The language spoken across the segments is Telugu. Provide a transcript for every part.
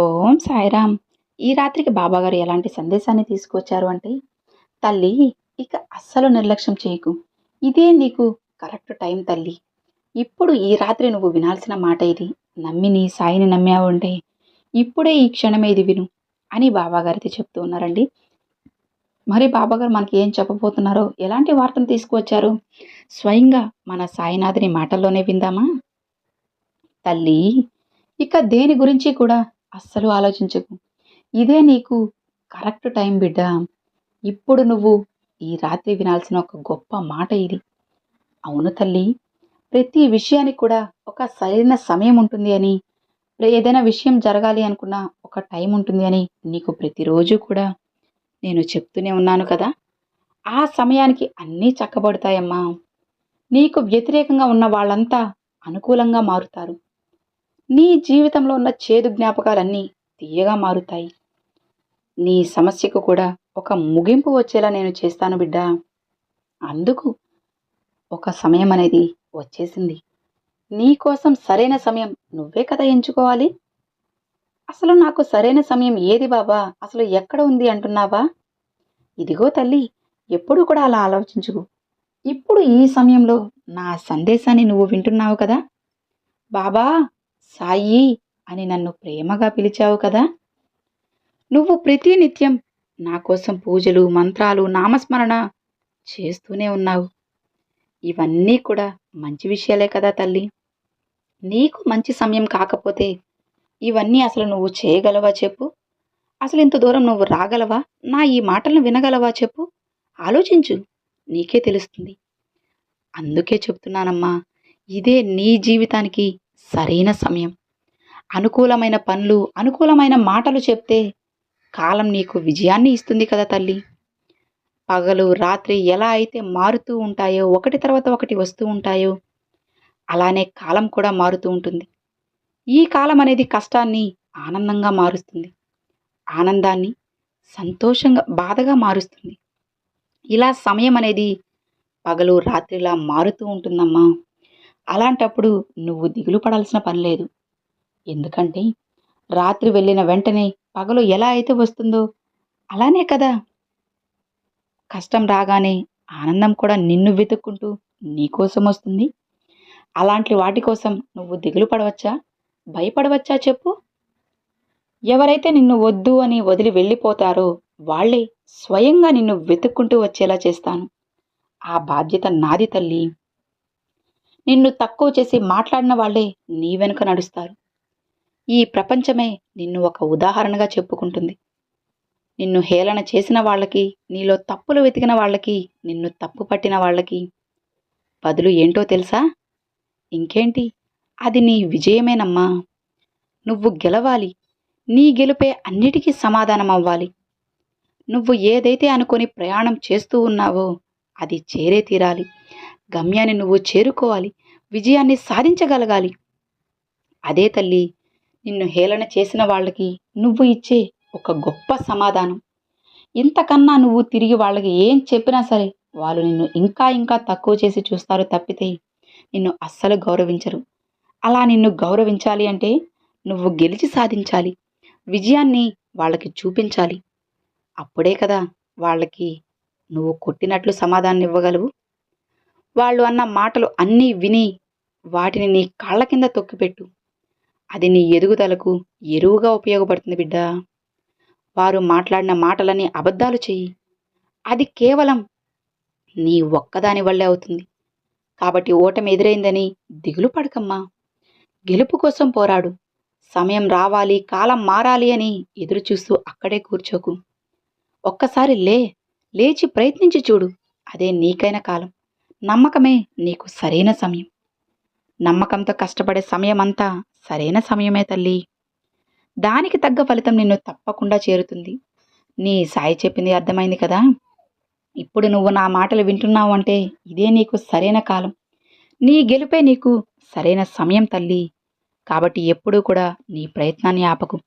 ఓం సాయిరామ్. ఈ రాత్రికి బాబాగారు ఎలాంటి సందేశాన్ని తీసుకొచ్చారు అంటే తల్లి ఇక అస్సలు నిర్లక్ష్యం చేయకు. ఇదే నీకు కరెక్ట్ టైం తల్లి. ఇప్పుడు ఈ రాత్రి నువ్వు వినాల్సిన మాట ఇది. నమ్మి నీ సాయిని నమ్మావు అంటే ఇప్పుడే ఈ క్షణమే ఇది విను అని బాబాగారితో చెప్తూ ఉన్నారండి. మరి బాబాగారు మనకి ఏం చెప్పబోతున్నారో ఎలాంటి వార్తను తీసుకువచ్చారు? స్వయంగా మన సాయినాథుని మాటల్లోనే విందామా? తల్లి ఇక దేని గురించి కూడా అస్సలు ఆలోచించకు. ఇదే నీకు కరెక్ట్ టైం బిడ్డ. ఇప్పుడు నువ్వు ఈ రాత్రి వినాల్సిన ఒక గొప్ప మాట ఇది. అవును తల్లి ప్రతి విషయానికి కూడా ఒక సరైన సమయం ఉంటుంది అని ఏదైనా విషయం జరగాలి అనుకున్న ఒక టైం ఉంటుంది అని నీకు ప్రతిరోజు కూడా నేను చెప్తూనే ఉన్నాను కదా. ఆ సమయానికి అన్నీ చక్కబడతాయమ్మా. నీకు వ్యతిరేకంగా ఉన్న వాళ్ళంతా అనుకూలంగా మారుతారు. నీ జీవితంలో ఉన్న చేదు జ్ఞాపకాలన్నీ తీయగా మారుతాయి. నీ సమస్యకు కూడా ఒక ముగింపు వచ్చేలా నేను చేస్తాను బిడ్డా. అందుకు ఒక సమయం అనేది వచ్చేసింది. నీ కోసం సరైన సమయం నువ్వే కదా ఎంచుకోవాలి. అసలు నాకు సరైన సమయం ఏది బాబా? అసలు ఎక్కడ ఉంది అంటున్నావా? ఇదిగో తల్లి ఎప్పుడు కూడా అలా ఆలోచించుకు. ఇప్పుడు ఈ సమయంలో నా సందేశాన్ని నువ్వు వింటున్నావు కదా? బాబా సాయి అని నన్ను ప్రేమగా పిలిచావు కదా. నువ్వు ప్రతి నిత్యం నా కోసం పూజలు మంత్రాలు నామస్మరణ చేస్తూనే ఉన్నావు. ఇవన్నీ కూడా మంచి విషయాలే కదా తల్లి. నీకు మంచి సమయం కాకపోతే ఇవన్నీ అసలు నువ్వు చేయగలవా చెప్పు? అసలు ఇంత దూరం నువ్వు రాగలవా? నా ఈ మాటలను వినగలవా చెప్పు? ఆలోచించు నీకే తెలుస్తుంది. అందుకే చెప్తున్నానమ్మా ఇదే నీ జీవితానికి సరైన సమయం. అనుకూలమైన పనులు అనుకూలమైన మాటలు చెప్తే కాలం నీకు విజయాన్ని ఇస్తుంది కదా తల్లి. పగలు రాత్రి ఎలా అయితే మారుతూ ఉంటాయో ఒకటి తర్వాత ఒకటి వస్తూ ఉంటాయో అలానే కాలం కూడా మారుతూ ఉంటుంది. ఈ కాలం అనేది కష్టాన్ని ఆనందంగా మారుస్తుంది. ఆనందాన్ని సంతోషంగా బాధగా మారుస్తుంది. ఇలా సమయం అనేది పగలు రాత్రిలా మారుతూ ఉంటుందమ్మా. అలాంటప్పుడు నువ్వు దిగులు పడాల్సిన పని లేదు. ఎందుకంటే రాత్రి వెళ్ళిన వెంటనే పగలు ఎలా అయితే వస్తుందో అలానే కదా. కష్టం రాగానే ఆనందం కూడా నిన్ను వెతుక్కుంటూ నీకోసం వస్తుంది. అలాంటి వాటి కోసం నువ్వు దిగులు పడవచ్చా? భయపడవచ్చా చెప్పు? ఎవరైతే నిన్ను వద్దు అని వదిలి వెళ్ళిపోతారో వాళ్ళే స్వయంగా నిన్ను వెతుక్కుంటూ వచ్చేలా చేస్తాను. ఆ బాధ్యత నాది తల్లి. నిన్ను తక్కువ చేసి మాట్లాడిన వాళ్ళే నీ వెనుక నడుస్తారు. ఈ ప్రపంచమే నిన్ను ఒక ఉదాహరణగా చెప్పుకుంటుంది. నిన్ను హేళన చేసిన వాళ్ళకి నీలో తప్పులు వెతికిన వాళ్ళకి నిన్ను తప్పు పట్టిన వాళ్ళకి బదులు ఏంటో తెలుసా? ఇంకేంటి? అది నీ విజయమేనమ్మా. నువ్వు గెలవాలి. నీ గెలుపే అన్నిటికీ సమాధానం అవ్వాలి నువ్వు ఏదైతే అనుకొని ప్రయాణం చేస్తూ ఉన్నావో అది చేరే తీరాలి. గమ్యాన్ని నువ్వు చేరుకోవాలి. విజయాన్ని సాధించగలగాలి. అదే తల్లి నిన్ను హేళన చేసిన వాళ్ళకి నువ్వు ఇచ్చే ఒక గొప్ప సమాధానం. ఇంతకన్నా నువ్వు తిరిగి వాళ్ళకి ఏం చెప్పినా సరే వాళ్ళు నిన్ను ఇంకా ఇంకా తక్కువ చేసి చూస్తారు తప్పితే నిన్ను అస్సలు గౌరవించరు. అలా నిన్ను గౌరవించాలి అంటే నువ్వు గెలిచి సాధించాలి. విజయాన్ని వాళ్ళకి చూపించాలి. అప్పుడే కదా వాళ్ళకి నువ్వు కొట్టినట్లు సమాధానం ఇవ్వగలవు. వాళ్ళు అన్న మాటలు అన్నీ విని వాటిని నీ కాళ్ళ కింద తొక్కిపెట్టు. అది నీ ఎదుగుదలకు ఎరువుగా ఉపయోగపడుతుంది బిడ్డ. వారు మాట్లాడిన మాటలని అబద్ధాలు చెయ్యి. అది కేవలం నీ ఒక్కదాని వల్లే అవుతుంది. కాబట్టి ఓటమి ఎదురైందని దిగులు పడకమ్మా. గెలుపు కోసం పోరాడు. సమయం రావాలి కాలం మారాలి అని ఎదురుచూస్తూ అక్కడే కూర్చోకు. ఒక్కసారి లే లేచి ప్రయత్నించి చూడు. అదే నీకైన కాలం. నమ్మకమే నీకు సరైన సమయం. నమ్మకంతో కష్టపడే సమయం అంతా సరైన సమయమే తల్లి. దానికి తగ్గ ఫలితం నిన్ను తప్పకుండా చేరుతుంది. నీ సాయి చెప్పింది అర్థమైంది కదా? ఇప్పుడు నువ్వు నా మాటలు వింటున్నావు అంటే ఇదే నీకు సరైన కాలం. నీ గెలుపే నీకు సరైన సమయం తల్లి. కాబట్టి ఎప్పుడూ కూడా నీ ప్రయత్నాన్ని ఆపకు.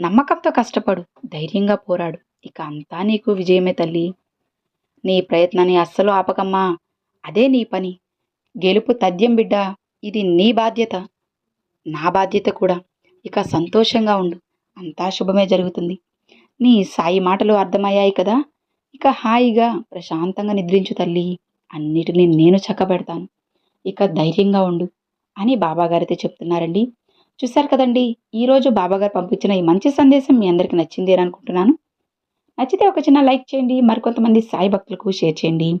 నమ్మకంతో కష్టపడు ధైర్యంగా పోరాడు. ఇక అంతా నీకు విజయమే తల్లి. నీ ప్రయత్నాన్ని అస్సలు ఆపకమ్మా. అదే నీ పని. గెలుపు తథ్యం బిడ్డ ఇది నీ బాధ్యత. నా బాధ్యత కూడా. ఇక సంతోషంగా ఉండు. అంతా శుభమే జరుగుతుంది. నీ సాయి మాటలు అర్థమయ్యాయి కదా? ఇక హాయిగా ప్రశాంతంగా నిద్రించు తల్లి. అన్నిటినీ నేను చక్కబెడతాను. ఇక ధైర్యంగా ఉండు అని బాబాగారితో చెప్తున్నారండి. చూశారు కదండి ఈరోజు బాబాగారు పంపించిన ఈ మంచి సందేశం మీ అందరికీ నచ్చింది అని అనుకుంటున్నాను. నచ్చితే ఒక చిన్న లైక్ చేయండి. మరికొంతమంది సాయి భక్తులకు షేర్ చేయండి.